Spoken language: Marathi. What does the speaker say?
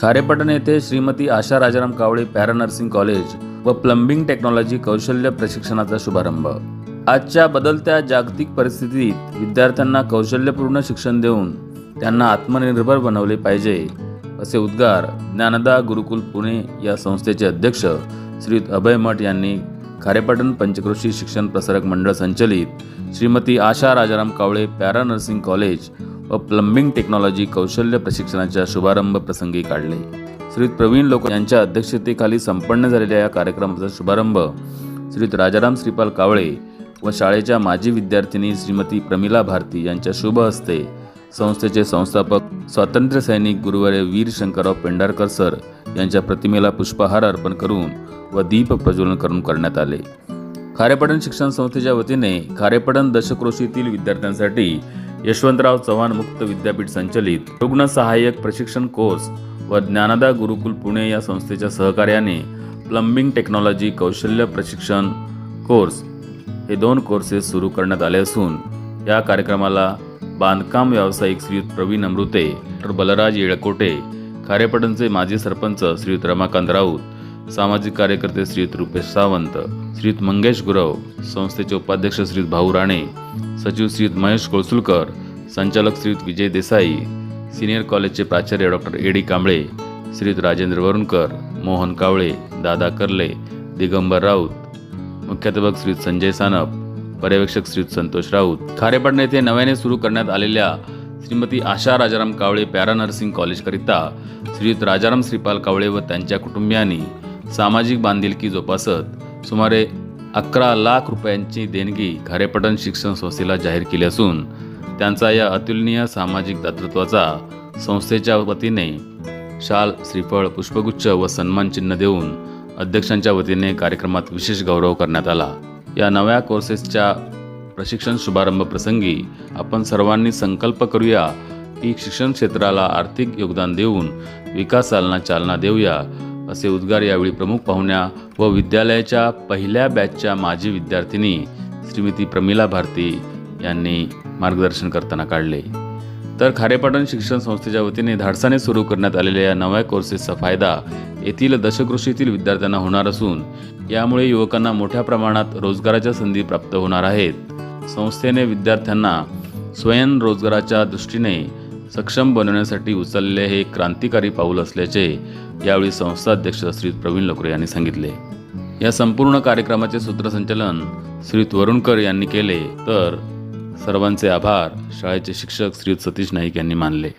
खारेपटण येथे Shrimati Asha Rajaram Kawale para nursing college व प्लंबिंग टेक्नॉलॉजी कौशल्य प्रशिक्षणाचा शुभारंभ. आजच्या बदलत्या जागतिक परिस्थितीत विद्यार्थ्यांना कौशल्यपूर्ण शिक्षण देऊन त्यांना आत्मनिर्भर बनवले पाहिजे असे उद्गार ज्ञानदा गुरुकुल पुणे या संस्थेचे अध्यक्ष श्री अभय मठ यांनी खारेपाटण पंचक्रोशी शिक्षण प्रसारक मंडळ संचलित Shrimati Asha Rajaram Kawale para nursing college व प्लंबिंग टेक्नॉलॉजी कौशल्य प्रशिक्षणाच्या शुभारंभ प्रसंगी काढले. श्री प्रवीण लोक यांच्या अध्यक्षतेखाली संपन्न झालेल्या या कार्यक्रमाचा शुभारंभ श्री राजाराम श्रीपाल कावळे व शाळेच्या माजी विद्यार्थिनी श्रीमती प्रमिला भारती यांच्या शुभ हस्ते संस्थेचे संस्थापक स्वातंत्र्य सैनिक गुरुवारे वीर शंकरराव पेंढारकर सर यांच्या प्रतिमेला पुष्पहार अर्पण करून व दीप प्रज्वलन करून करण्यात आले. खारेपटण शिक्षण संस्थेच्या वतीने खारेपटण दशक्रोशीतील विद्यार्थ्यांसाठी यशवंतराव चव्हाण मुक्त विद्यापीठ संचलित रुग्ण सहाय्यक प्रशिक्षण कोर्स व ज्ञानदा गुरुकुल पुणे या संस्थेच्या सहकार्याने प्लंबिंग टेक्नॉलॉजी कौशल्य प्रशिक्षण कोर्स हे दोन कोर्सेस सुरू करण्यात आले असून या कार्यक्रमाला बांधकाम व्यावसायिक श्रीयुत प्रवीण अमृते डॉक्टर बलराज येळकोटे खारेपटणचे माजी सरपंच श्रीयुत रमाकांत राऊत सामाजिक कार्यकर्ते श्रीयुत रुपेश सावंत श्रीयुत मंगेश गुरव संस्थेचे उपाध्यक्ष श्रीयुत भाऊ राणे सचिव श्रीयुत महेश कोळसुलकर संचालक श्रीयुत विजय देसाई सिनियर कॉलेजचे प्राचार्य doctor A D Kamble Shriyut Rajendra Varunkar Mohan Kawale Dada Karle Digambar Raut मुख्याध्यापक श्रीयुत संजय सानप पर्यवेक्षक श्रीयुत संतोष राऊत. खारेपाटण येथे नव्याने सुरू करण्यात आलेल्या श्रीमती आशा राजाराम कावळे पॅरा नर्सिंग कॉलेजकरिता श्रीयुत राजाराम श्रीपाल कावळे व त्यांच्या कुटुंबियांनी सामाजिक बांधिलकी जोपासत सुमारे अकरा लाख रुपयांची देणगी खारेपटण शिक्षण संस्थेला जाहीर केली असून त्यांचा या अतुलनीय सामाजिक दातृत्वाचा संस्थेच्या वतीने शाल श्रीफळ पुष्पगुच्छ व सन्मानचिन्ह देऊन अध्यक्षांच्या वतीने कार्यक्रमात विशेष गौरव करण्यात आला. या नव्या कोर्सेसच्या प्रशिक्षण शुभारंभ प्रसंगी आपण सर्वांनी संकल्प करूया की शिक्षण क्षेत्राला आर्थिक योगदान देऊन विकास चालना चालना देऊया असे उद्गार यावेळी प्रमुख पाहुण्या व विद्यालयाच्या पहिल्या बॅचच्या माजी विद्यार्थिनी श्रीमती प्रमिला भारती यांनी मार्गदर्शन करताना काढले. तर खारेपाटण शिक्षण संस्थेच्या वतीने धाडसाने सुरू करण्यात आलेल्या या नव्या कोर्सेसचा फायदा येथील दशकृषीतील विद्यार्थ्यांना होणार असून यामुळे युवकांना मोठ्या प्रमाणात रोजगाराच्या संधी प्राप्त होणार आहेत. संस्थेने विद्यार्थ्यांना स्वयंरोजगाराच्या दृष्टीने सक्षम बनवण्यासाठी उचलले हे क्रांतिकारी पाऊल असल्याचे यावेळी संस्थाध्यक्ष श्री प्रवीण लोकरे यांनी सांगितले. या संपूर्ण कार्यक्रमाचे सूत्रसंचालन श्री वरुणकर यांनी केले तर सर्वांचे आभार शाळेचे शिक्षक श्री सतीश नाईक यांनी मानले.